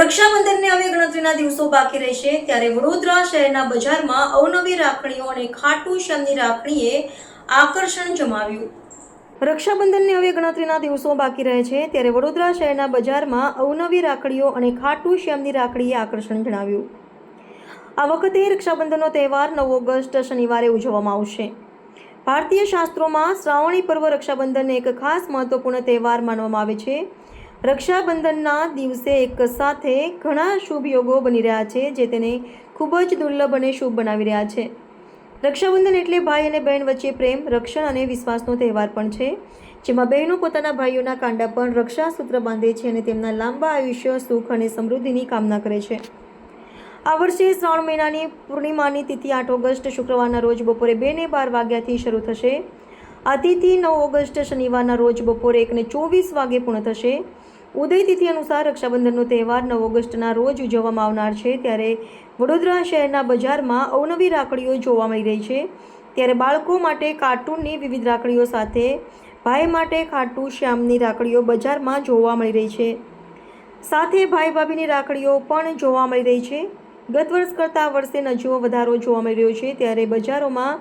રક્ષાબંધનને હવે ગણતરીના દિવસો બાકી રહેશે. ત્યારે વડોદરા શહેરના બજારમાં અવનવી રાખડીઓ અને ખાટુ શ્યામની રાખડીએ આકર્ષણ જમાવ્યું. રક્ષાબંધનને હવે ગણતરીના દિવસો બાકી રહે છે. ત્યારે વડોદરા શહેરના બજારમાં અવનવી રાખડીઓ અને ખાટુ શ્યામની રાખડીએ આકર્ષણ જણાવ્યું. આ વખતે રક્ષાબંધનનો તહેવાર નવ ઓગસ્ટ શનિવારે ઉજવવામાં આવશે. ભારતીય શાસ્ત્રોમાં શ્રાવણી પર્વ રક્ષાબંધનને એક ખાસ મહત્વપૂર્ણ તહેવાર માનવામાં આવે છે. રક્ષાબંધનના દિવસે એક સાથે ઘણા શુભ યોગો બની રહ્યા છે, જે તેને ખૂબ જ દુર્લભ અને શુભ બનાવી રહ્યા છે. રક્ષાબંધન એટલે ભાઈ અને બહેન વચ્ચે પ્રેમ, રક્ષણ અને વિશ્વાસનો તહેવાર પણ છે, જેમાં બહેનો પોતાના ભાઈઓના કાંડા પર રક્ષાસૂત્ર બાંધે છે અને તેમના લાંબા આયુષ્ય, સુખ અને સમૃદ્ધિની કામના કરે છે. આ વર્ષે શ્રાવણ મહિનાની પૂર્ણિમાની તિથિ આઠ ઓગસ્ટ, શુક્રવારના રોજ બપોરે બે ને બાર વાગ્યાથી શરૂ થશે. આ તિથિ નવ ઓગસ્ટ, શનિવારના રોજ બપોરે એકને ચોવીસ વાગે પૂર્ણ થશે. ઉદય તિથિ અનુસાર રક્ષાબંધનનો તહેવાર નવ ઓગસ્ટના રોજ ઉજવવામાં આવનાર છે. ત્યારે વડોદરા શહેરના બજારમાં અવનવી રાખડીઓ જોવા મળી રહી છે. ત્યારે બાળકો માટે કાર્ટૂનની વિવિધ રાખડીઓ સાથે, ભાઈ માટે ખાટુ શ્યામની રાખડીઓ બજારમાં જોવા મળી રહી છે. સાથે ભાઈ ભાભીની રાખડીઓ પણ જોવા મળી રહી છે. ગત વર્ષ કરતાં વર્ષે નજીવો વધારો જોવા મળી રહ્યો છે. ત્યારે બજારોમાં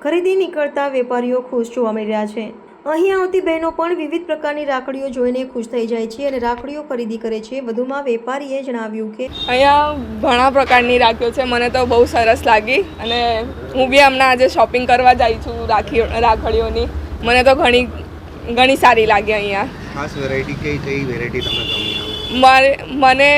ખરીદી નીકળતા વેપારીઓ ખુશ જોવા મળી રહ્યા છે. અહીં આવતી બહેનો પણ વિવિધ પ્રકારની રાખડીઓ જોઈને ખુશ થઈ જાય છે અને રાખડીઓ ખરીદી કરે છે. વધુમાં વેપારીએ જણાવ્યું કે અહીંયા ઘણા પ્રકારની રાખીઓ છે. મને તો બહુ સરસ લાગી અને હું બી હમણાં આજે શોપિંગ કરવા જાય છું રાખીઓ રાખડીઓની. મને તો ઘણી ઘણી સારી લાગી અહીંયા. ખાસ વેરાયટી કઈ કઈ વેરાયટી તમે ગમી? મને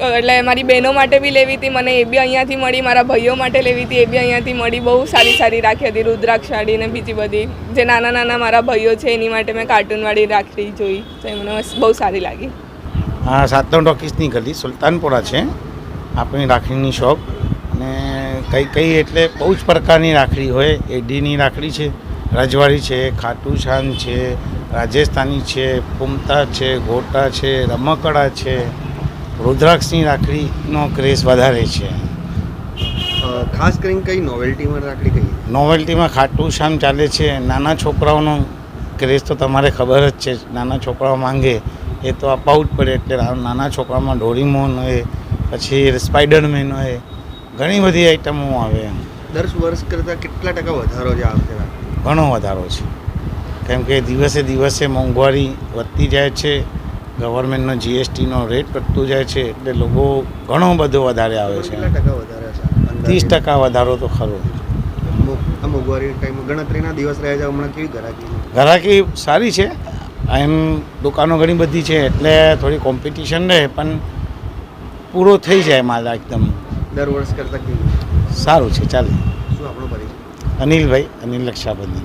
એટલે મારી બહેનો માટે બી લેવી હતી, મને એ બી અહીંયાથી મળી, મારા ભાઈઓ માટે લેવી હતી, એ બી અહીંયાથી મળી, બહુ સારી સારી રાખી હતી, રુદ્રાક્ષ સાડી ને બીજી બધી. જે નાના નાના મારા ભાઈઓ છે, એની માટે મેં કાર્ટૂનવાળી રાખડી જોઈ, તો એ મને બહુ સારી લાગી. હા, સાતમ ટોકીસની ગલી, સુલતાનપુરા છે. આપણી રાખડીની શોપ. અને કઈ કઈ એટલે બહુ જ પ્રકારની રાખડી હોય. એડીની રાખડી છે, રજવાડી છે ખાટુ શાન છે, રાજસ્થાની છે, પુમતા છે ગોટા છે, રમકડા છે. રુદ્રાક્ષની રાખડીનો ક્રેઝ વધારે છે. ખાસ કરીને કઈ નોવેલ્ટીમાં રાખડી કઈ? નોવેલ્ટીમાં ખાટું શામ ચાલે છે. નાના છોકરાઓનો ક્રેઝ તો તમારે ખબર જ છે. નાના છોકરાઓ માંગે એ તો આપવું જ પડે એટલે નાના છોકરાઓમાં ડોરીમોન હોય પછી સ્પાઈડરમેન હોય ઘણી બધી આઈટમો આવે એમ. દર વર્ષ કરતાં કેટલા ટકા વધારો છે આ વખતે ઘણો વધારો છે. કેમ કે દિવસે દિવસે મોંઘવારી વધતી જાય છે. ગવર્મેન્ટનો જીએસટીનો રેટ વધતું જાય છે એટલે લોકો ઘણો બધો વધારે આવે છે? ત્રીસ ટકા વધારો તો ખરો. ગણતરીના દિવસ રહ્યા છે હમણાં કેવી ગરાકી ઘરાકી સારી છે. એમ દુકાનો ઘણી બધી છે એટલે થોડી કોમ્પિટિશન રહે પણ પૂરો થઈ જાય માલ એકદમ. દર વર્ષ કરતાં સારું છે ચાલે. શું આપણો પરિચય? અનિલભાઈ અનિલ રક્ષાબંધન.